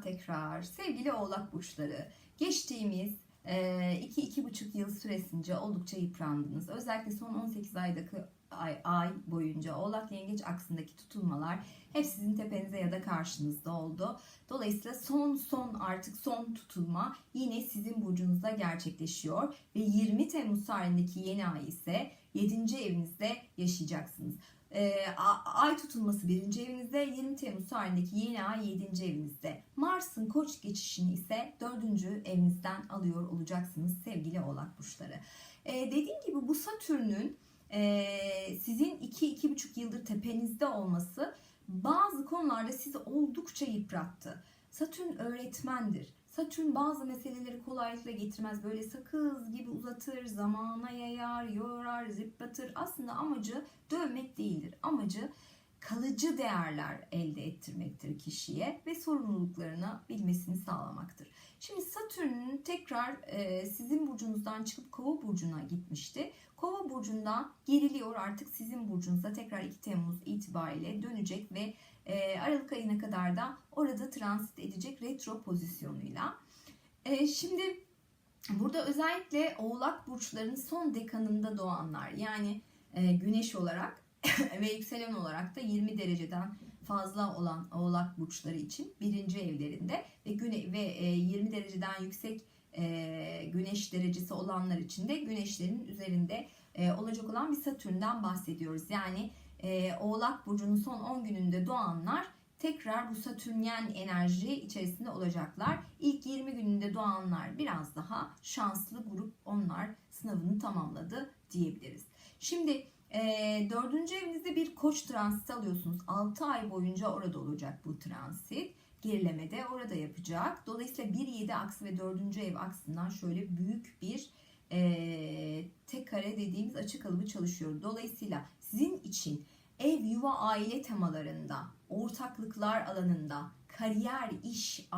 Tekrar. Sevgili oğlak burçları. Geçtiğimiz 2-2,5 yıl süresince oldukça yıprandınız. Özellikle son 18 aydaki ay, ay boyunca oğlak yengeç aksındaki tutulmalar hep sizin tepenize ya da karşınızda oldu. Dolayısıyla son son artık son tutulma yine sizin burcunuzda gerçekleşiyor ve 20 Temmuz tarihindeki yeni ay ise 7. evinizde yaşayacaksınız. Ee, ay tutulması 1. evinizde, 20 Temmuz tarihindeki yeni ay 7. evinizde. Mars'ın koç geçişini ise 4. evinizden alıyor olacaksınız sevgili oğlak burçları. Ee, dediğim gibi bu Satürn'ün e, sizin 2-2,5 yıldır tepenizde olması bazı konularda sizi oldukça yıprattı. Satürn öğretmendir. Satürn bazı meseleleri kolaylıkla getirmez. Böyle sakız gibi uzatır, zamana yayar, yorar, zıplatır. Aslında amacı dövmek değildir. Amacı kalıcı değerler elde ettirmektir kişiye ve sorumluluklarını bilmesini sağlamaktır. Şimdi Satürn'ün tekrar e, sizin burcunuzdan çıkıp Kova burcuna gitmişti. Kova burcundan geriliyor artık sizin burcunuza tekrar 2 Temmuz itibariyle dönecek ve e, Aralık ayına kadar da orada transit edecek retro pozisyonuyla. E, şimdi burada özellikle Oğlak burçlarının son dekanında doğanlar yani e, Güneş olarak ve yükselen olarak da 20 dereceden fazla olan Oğlak burçları için birinci evlerinde ve güne ve e, 20 dereceden yüksek e, Güneş derecesi olanlar için de Güneşlerin üzerinde e, olacak olan bir Satürn'den bahsediyoruz. Yani e, Oğlak burcunun son 10 gününde doğanlar tekrar bu Satürnyen enerji içerisinde olacaklar. İlk 20 gününde doğanlar biraz daha şanslı grup onlar sınavını tamamladı diyebiliriz. Şimdi e, dördüncü evinizde bir koç transit alıyorsunuz. 6 ay boyunca orada olacak bu transit. Gerileme de orada yapacak. Dolayısıyla 1-7 aksı ve 4. ev aksından şöyle büyük bir e, tek kare dediğimiz açık kalıbı çalışıyor. Dolayısıyla sizin için ev, yuva, aile temalarında, ortaklıklar alanında, kariyer, iş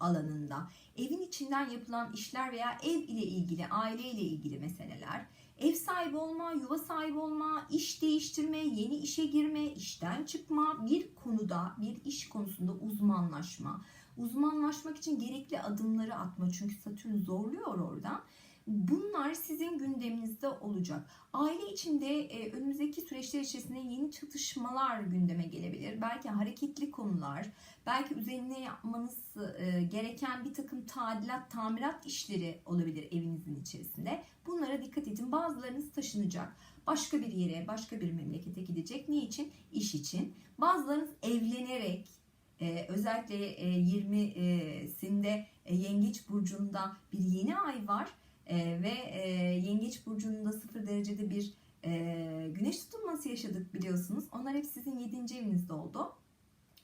alanında, evin içinden yapılan işler veya ev ile ilgili, aile ile ilgili meseleler, ev sahibi olma, yuva sahibi olma, iş değiştirme, yeni işe girme, işten çıkma, bir konuda, bir iş konusunda uzmanlaşma, uzmanlaşmak için gerekli adımları atma çünkü Satürn zorluyor oradan. Bunlar sizin gündeminizde olacak. Aile içinde e, önümüzdeki süreçler içerisinde yeni çatışmalar gündeme gelebilir. Belki hareketli konular, belki üzerine yapmanız e, gereken bir takım tadilat, tamirat işleri olabilir evinizin içerisinde. Bunlara dikkat edin. Bazılarınız taşınacak. Başka bir yere, başka bir memlekete gidecek. Niçin? İş için. Bazılarınız evlenerek, e, özellikle e, 20'sinde e, Yengeç Burcu'nda bir yeni ay var. E, ve e, Yengeç Burcu'nda 0 derecede bir e, güneş tutulması yaşadık biliyorsunuz. Onlar hep sizin 7. evinizde oldu.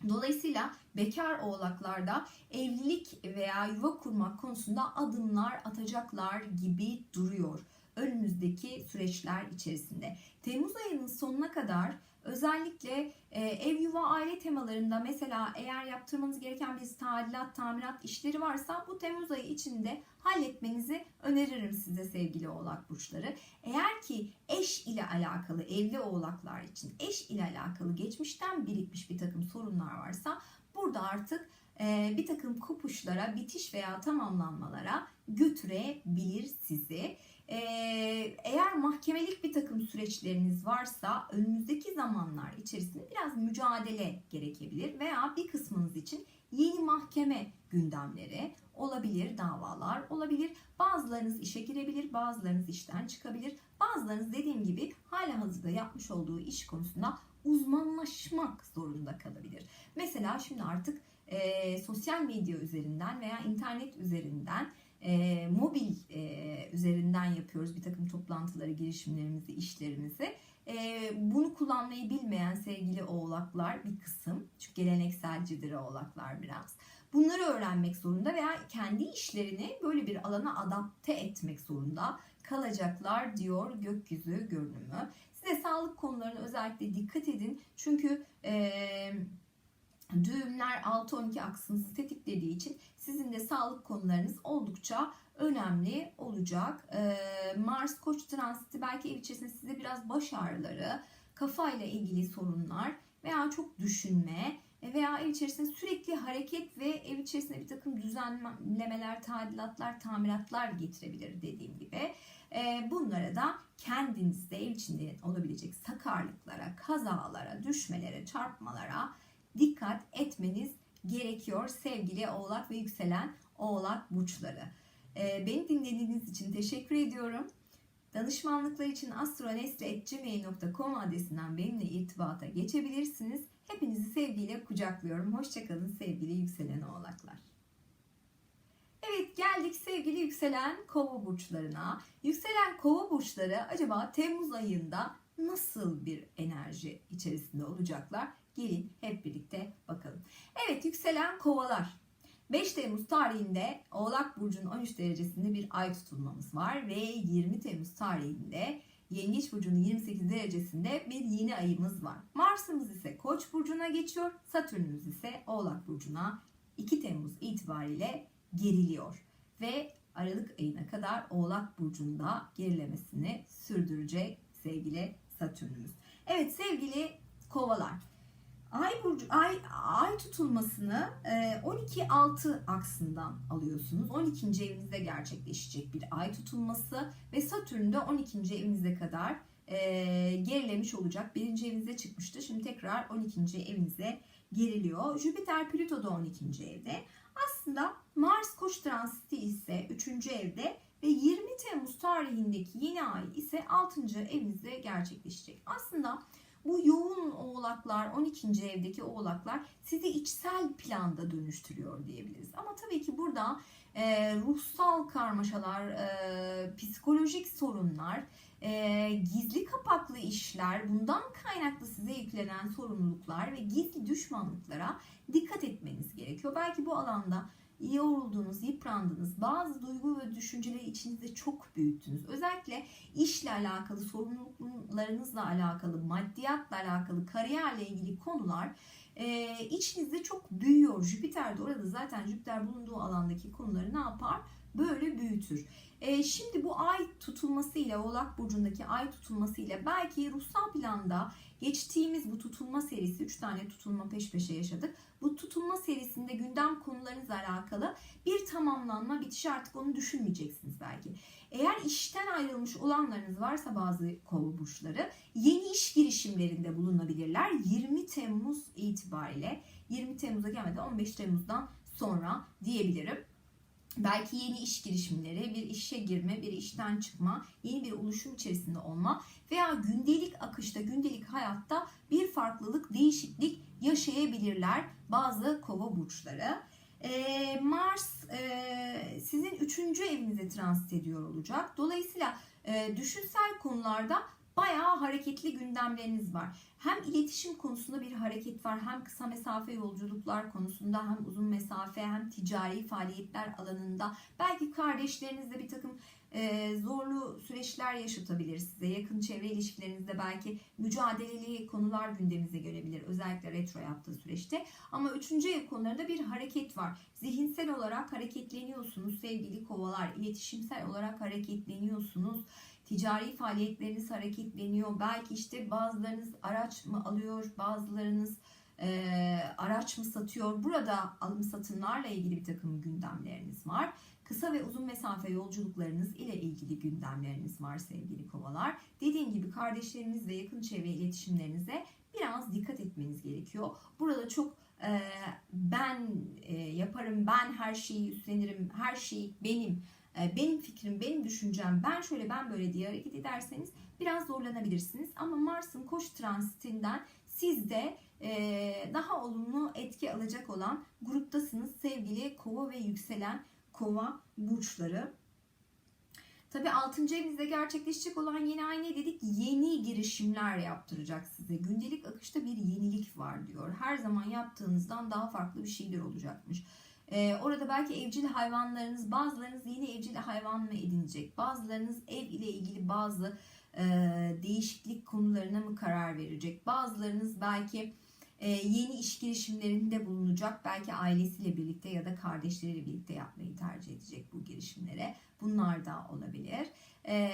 Dolayısıyla bekar oğlaklarda evlilik veya yuva kurmak konusunda adımlar atacaklar gibi duruyor önümüzdeki süreçler içerisinde. Temmuz ayının sonuna kadar özellikle e, ev yuva aile temalarında mesela eğer yaptırmanız gereken bir tadilat tamirat işleri varsa bu Temmuz ayı içinde halletmenizi öneririm size sevgili oğlak burçları. Eğer ki eş ile alakalı evli oğlaklar için eş ile alakalı geçmişten birikmiş bir takım sorunlar varsa burada artık e, bir takım kopuşlara, bitiş veya tamamlanmalara götürebilir sizi. E, eğer mahkemelik bir takım süreçleriniz varsa önümüzdeki zamanlar içerisinde biraz mücadele gerekebilir veya bir kısmınız için yeni mahkeme gündemleri olabilir, davalar olabilir. Bazılarınız işe girebilir, bazılarınız işten çıkabilir. Bazılarınız dediğim gibi hala hazırda yapmış olduğu iş konusunda uzmanlaşmak zorunda kalabilir. Mesela şimdi artık e, sosyal medya üzerinden veya internet üzerinden e, mobil e, üzerinden yapıyoruz bir takım toplantıları, girişimlerimizi, işlerimizi. E, bunu kullanmayı bilmeyen sevgili oğlaklar bir kısım, çünkü gelenekselcidir oğlaklar biraz. Bunları öğrenmek zorunda veya kendi işlerini böyle bir alana adapte etmek zorunda kalacaklar diyor gökyüzü görünümü. Size sağlık konularına özellikle dikkat edin. Çünkü e, düğümler 6-12 aksınızı tetiklediği için sizin de sağlık konularınız oldukça önemli olacak. E, Mars Koç transiti belki ev içerisinde size biraz baş ağrıları, kafayla ilgili sorunlar veya çok düşünme veya ev içerisinde sürekli hareket ve ev içerisinde bir takım düzenlemeler, tadilatlar, tamiratlar getirebilir dediğim gibi. E, bunlara da kendinizde ev içinde olabilecek sakarlıklara, kazalara, düşmelere, çarpmalara dikkat etmeniz gerekiyor sevgili oğlak ve yükselen oğlak burçları. E, beni dinlediğiniz için teşekkür ediyorum. Danışmanlıklar için astronesle.gmail.com adresinden benimle irtibata geçebilirsiniz. Hepinizi sevgiyle kucaklıyorum. Hoşçakalın sevgili yükselen oğlaklar. Evet geldik sevgili yükselen kova burçlarına. Yükselen kova burçları acaba Temmuz ayında nasıl bir enerji içerisinde olacaklar? Gelin hep birlikte bakalım. Evet yükselen kovalar. 5 Temmuz tarihinde Oğlak Burcu'nun 13 derecesinde bir ay tutulmamız var ve 20 Temmuz tarihinde Yengeç Burcu'nun 28 derecesinde bir yeni ayımız var. Mars'ımız ise Koç Burcu'na geçiyor, Satürn'ümüz ise Oğlak Burcu'na 2 Temmuz itibariyle geriliyor. Ve Aralık ayına kadar Oğlak Burcu'nda gerilemesini sürdürecek sevgili Satürn'ümüz. Evet sevgili kovalar. Ay burcu ay ay tutulmasını 12-6 aksından alıyorsunuz. 12. evinizde gerçekleşecek bir ay tutulması ve Satürn de 12. evinize kadar e, gerilemiş olacak. Birinci evinize çıkmıştı. Şimdi tekrar 12. evinize geriliyor. Jüpiter Plüto da 12. evde. Aslında Mars Koç transiti ise 3. evde ve 20 Temmuz tarihindeki yeni ay ise 6. evinizde gerçekleşecek. Aslında yoğun oğlaklar, 12. evdeki oğlaklar sizi içsel planda dönüştürüyor diyebiliriz. Ama tabii ki burada e, ruhsal karmaşalar, e, psikolojik sorunlar, e, gizli kapaklı işler, bundan kaynaklı size yüklenen sorumluluklar ve gizli düşmanlıklara dikkat etmeniz gerekiyor. Belki bu alanda yoruldunuz, yıprandınız, bazı duygu ve düşünceleri içinizde çok büyüttünüz. Özellikle işle alakalı, sorumluluklarınızla alakalı, maddiyatla alakalı, kariyerle ilgili konular e, içinizde çok büyüyor. Jüpiter de orada zaten Jüpiter bulunduğu alandaki konuları ne yapar? Böyle büyütür. E, şimdi bu ay tutulmasıyla, Oğlak Burcu'ndaki ay tutulmasıyla belki ruhsal planda geçtiğimiz bu tutulma serisi, 3 tane tutulma peş peşe yaşadık. Bu tutulma serisinde gündem konularınızla alakalı bir tamamlanma, bitiş artık onu düşünmeyeceksiniz belki. Eğer işten ayrılmış olanlarınız varsa bazı kova burçları yeni iş girişimlerinde bulunabilirler. 20 Temmuz itibariyle 20 Temmuz'a gelmeden 15 Temmuz'dan sonra diyebilirim. Belki yeni iş girişimleri, bir işe girme, bir işten çıkma, yeni bir oluşum içerisinde olma veya gündelik akışta, gündelik hayatta bir farklılık, değişiklik yaşayabilirler bazı kova burçları. Ee, Mars e, sizin üçüncü evinize transit ediyor olacak. Dolayısıyla e, düşünsel konularda bayağı hareketli gündemleriniz var. Hem iletişim konusunda bir hareket var, hem kısa mesafe yolculuklar konusunda, hem uzun mesafe, hem ticari faaliyetler alanında. Belki kardeşlerinizle bir takım e, zorlu süreçler yaşatabilir size. Yakın çevre ilişkilerinizde belki mücadeleli konular gündeminize gelebilir. Özellikle retro yaptığı süreçte. Ama üçüncü ev konularında bir hareket var. Zihinsel olarak hareketleniyorsunuz sevgili kovalar. İletişimsel olarak hareketleniyorsunuz ticari faaliyetleriniz hareketleniyor. Belki işte bazılarınız araç mı alıyor, bazılarınız e, araç mı satıyor. Burada alım satımlarla ilgili bir takım gündemleriniz var. Kısa ve uzun mesafe yolculuklarınız ile ilgili gündemleriniz var sevgili kovalar. Dediğim gibi kardeşleriniz ve yakın çevre iletişimlerinize biraz dikkat etmeniz gerekiyor. Burada çok e, ben e, yaparım, ben her şeyi üstlenirim, her şey benim benim fikrim, benim düşüncem, ben şöyle ben böyle diye hareket ederseniz biraz zorlanabilirsiniz. Ama Mars'ın koş transitinden siz de e, daha olumlu etki alacak olan gruptasınız sevgili kova ve yükselen kova burçları. Tabi 6. evinizde gerçekleşecek olan yeni ay ne dedik? Yeni girişimler yaptıracak size. Gündelik akışta bir yenilik var diyor. Her zaman yaptığınızdan daha farklı bir şeyler olacakmış. Ee, orada belki evcil hayvanlarınız, bazılarınız yeni evcil hayvan mı edinecek? Bazılarınız ev ile ilgili bazı e, değişiklik konularına mı karar verecek? Bazılarınız belki e, yeni iş girişimlerinde bulunacak. Belki ailesiyle birlikte ya da kardeşleriyle birlikte yapmayı tercih edecek bu girişimlere. Bunlar da olabilir. E,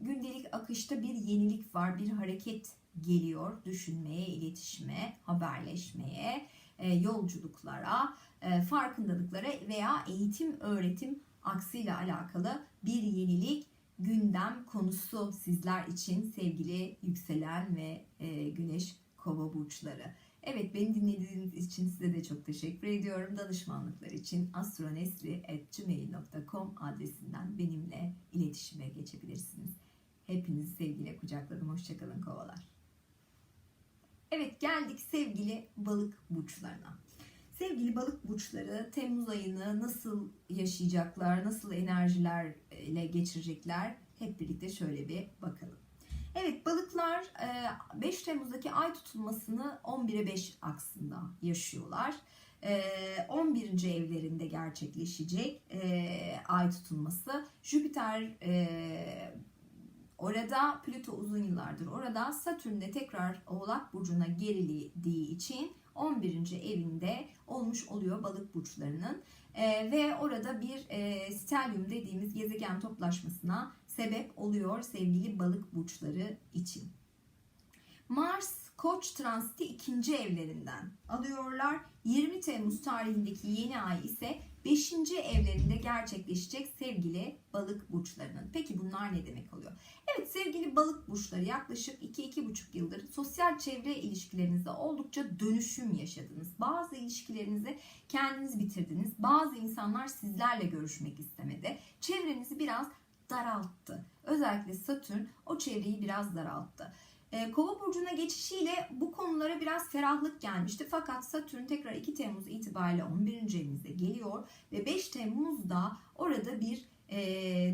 gündelik akışta bir yenilik var, bir hareket geliyor düşünmeye, iletişime, haberleşmeye e, yolculuklara, farkındalıklara veya eğitim öğretim aksıyla alakalı bir yenilik gündem konusu sizler için sevgili yükselen ve e, güneş kova burçları. Evet beni dinlediğiniz için size de çok teşekkür ediyorum. Danışmanlıklar için astronesri.gmail.com adresinden benimle iletişime geçebilirsiniz. Hepinizi sevgiyle kucakladım. Hoşçakalın kovalar. Evet geldik sevgili balık burçlarına. Sevgili balık burçları Temmuz ayını nasıl yaşayacaklar, nasıl enerjilerle geçirecekler hep birlikte şöyle bir bakalım. Evet balıklar 5 Temmuz'daki ay tutulmasını 11'e 5 aksında yaşıyorlar. 11. evlerinde gerçekleşecek ay tutulması. Jüpiter orada, Plüto uzun yıllardır orada. Satürn de tekrar Oğlak Burcu'na gerildiği için 11. evinde olmuş oluyor balık burçlarının. ve orada bir e, stelyum dediğimiz gezegen toplaşmasına sebep oluyor sevgili balık burçları için. Mars Koç transiti ikinci evlerinden alıyorlar. 20 Temmuz tarihindeki yeni ay ise 5. evlerinde gerçekleşecek sevgili balık burçlarının. Peki bunlar ne demek oluyor? Evet sevgili balık burçları yaklaşık 2-2,5 yıldır sosyal çevre ilişkilerinizde oldukça dönüşüm yaşadınız. Bazı ilişkilerinizi kendiniz bitirdiniz. Bazı insanlar sizlerle görüşmek istemedi. Çevrenizi biraz daralttı. Özellikle Satürn o çevreyi biraz daralttı. E, Kova burcuna geçişiyle bu konulara biraz ferahlık gelmişti. Fakat Satürn tekrar 2 Temmuz itibariyle 11. evinizde geliyor ve 5 Temmuz'da orada bir e,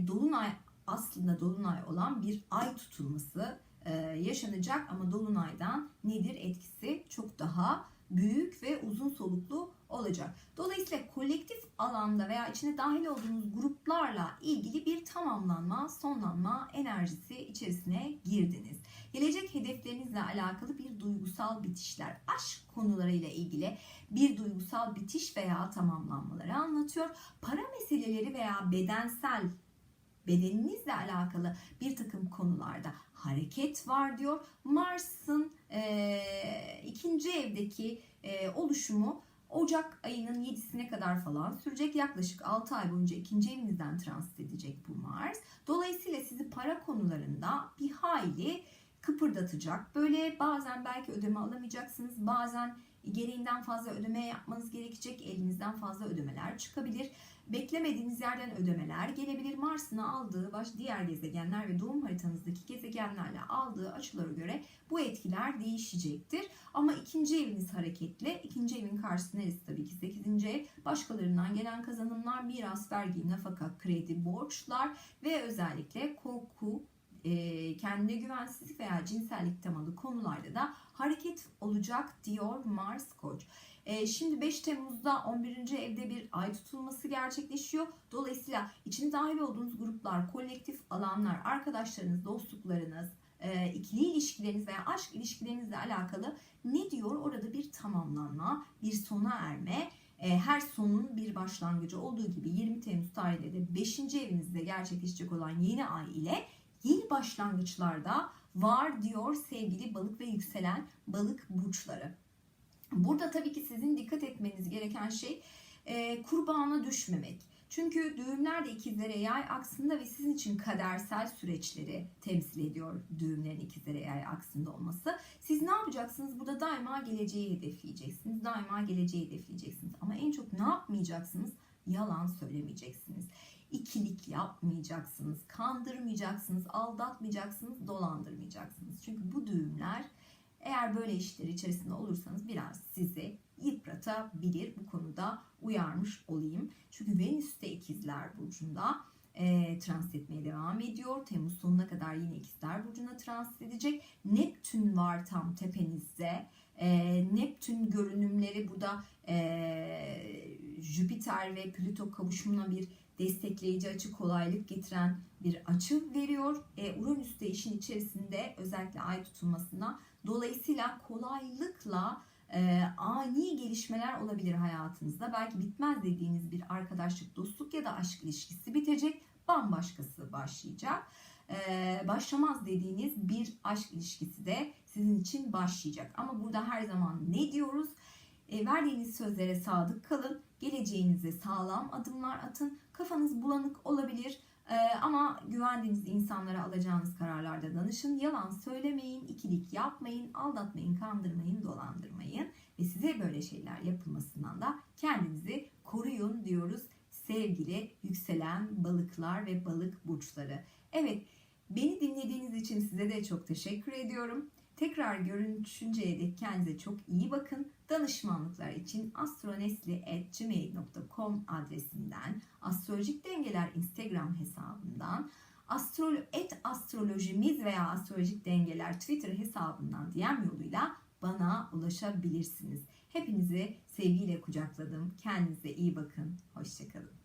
dolunay aslında dolunay olan bir ay tutulması e, yaşanacak ama dolunaydan nedir etkisi çok daha büyük ve uzun soluklu olacak. Dolayısıyla kolektif alanda veya içine dahil olduğunuz gruplarla ilgili bir tamamlanma, sonlanma enerjisi içerisine girdiniz. Gelecek hedeflerinizle alakalı bir duygusal bitişler, aşk konularıyla ilgili bir duygusal bitiş veya tamamlanmaları anlatıyor. Para meseleleri veya bedensel bedeninizle alakalı bir takım konularda hareket var diyor. Mars'ın e, ikinci evdeki e, oluşumu Ocak ayının 7'sine kadar falan sürecek. Yaklaşık 6 ay boyunca ikinci evinizden transit edecek bu Mars. Dolayısıyla sizi para konularında bir hayli kıpırdatacak. Böyle bazen belki ödeme alamayacaksınız. Bazen gereğinden fazla ödeme yapmanız gerekecek. Elinizden fazla ödemeler çıkabilir. Beklemediğiniz yerden ödemeler gelebilir. Mars'ın aldığı baş diğer gezegenler ve doğum haritanızdaki gezegenlerle aldığı açılara göre bu etkiler değişecektir. Ama ikinci eviniz hareketli. İkinci evin karşısı neresi tabii ki 8. ev. Başkalarından gelen kazanımlar, miras, vergi, nafaka, kredi, borçlar ve özellikle korku, e, kendine güvensizlik veya cinsellik temalı konularda da hareket olacak diyor Mars Koç. E, şimdi 5 Temmuz'da 11. evde bir ay tutulması gerçekleşiyor. Dolayısıyla içine dahil olduğunuz gruplar, kolektif alanlar, arkadaşlarınız, dostluklarınız, e, ikili ilişkileriniz veya aşk ilişkilerinizle alakalı ne diyor? Orada bir tamamlanma, bir sona erme, her sonun bir başlangıcı olduğu gibi 20 Temmuz tarihinde de 5. evinizde gerçekleşecek olan yeni ay ile yeni başlangıçlarda var diyor sevgili balık ve yükselen balık burçları. Burada tabii ki sizin dikkat etmeniz gereken şey e, kurbağana düşmemek. Çünkü düğümler de ikizlere yay aksında ve sizin için kadersel süreçleri temsil ediyor düğümlerin ikizlere yay aksında olması. Siz ne yapacaksınız? Burada daima geleceği hedefleyeceksiniz. Daima geleceği hedefleyeceksiniz. Ama en çok ne yapmayacaksınız? Yalan söylemeyeceksiniz ikilik yapmayacaksınız, kandırmayacaksınız, aldatmayacaksınız, dolandırmayacaksınız. Çünkü bu düğümler eğer böyle işler içerisinde olursanız biraz sizi yıpratabilir. Bu konuda uyarmış olayım. Çünkü Venüs de ikizler burcunda e, transit etmeye devam ediyor. Temmuz sonuna kadar yine ikizler burcuna transit edecek. Neptün var tam tepenizde. E, Neptün görünümleri burada e, Jüpiter ve Plüto kavuşumuna bir destekleyici açı kolaylık getiren bir açı veriyor. E, Uranüs de işin içerisinde özellikle ay tutulmasına dolayısıyla kolaylıkla e, ani gelişmeler olabilir hayatınızda. Belki bitmez dediğiniz bir arkadaşlık, dostluk ya da aşk ilişkisi bitecek. Bambaşkası başlayacak. E, başlamaz dediğiniz bir aşk ilişkisi de sizin için başlayacak. Ama burada her zaman ne diyoruz? E, verdiğiniz sözlere sadık kalın. Geleceğinize sağlam adımlar atın. Kafanız bulanık olabilir. Ee, ama güvendiğiniz insanlara alacağınız kararlarda danışın. Yalan söylemeyin, ikilik yapmayın, aldatmayın, kandırmayın, dolandırmayın. Ve size böyle şeyler yapılmasından da kendinizi koruyun diyoruz sevgili yükselen balıklar ve balık burçları. Evet, beni dinlediğiniz için size de çok teşekkür ediyorum. Tekrar görüşünceye dek kendinize çok iyi bakın. Danışmanlıklar için astronesli.gmail.com adresinden, astrolojik dengeler Instagram hesabından, astro et astrolojimiz veya astrolojik dengeler Twitter hesabından DM yoluyla bana ulaşabilirsiniz. Hepinizi sevgiyle kucakladım. Kendinize iyi bakın. Hoşçakalın.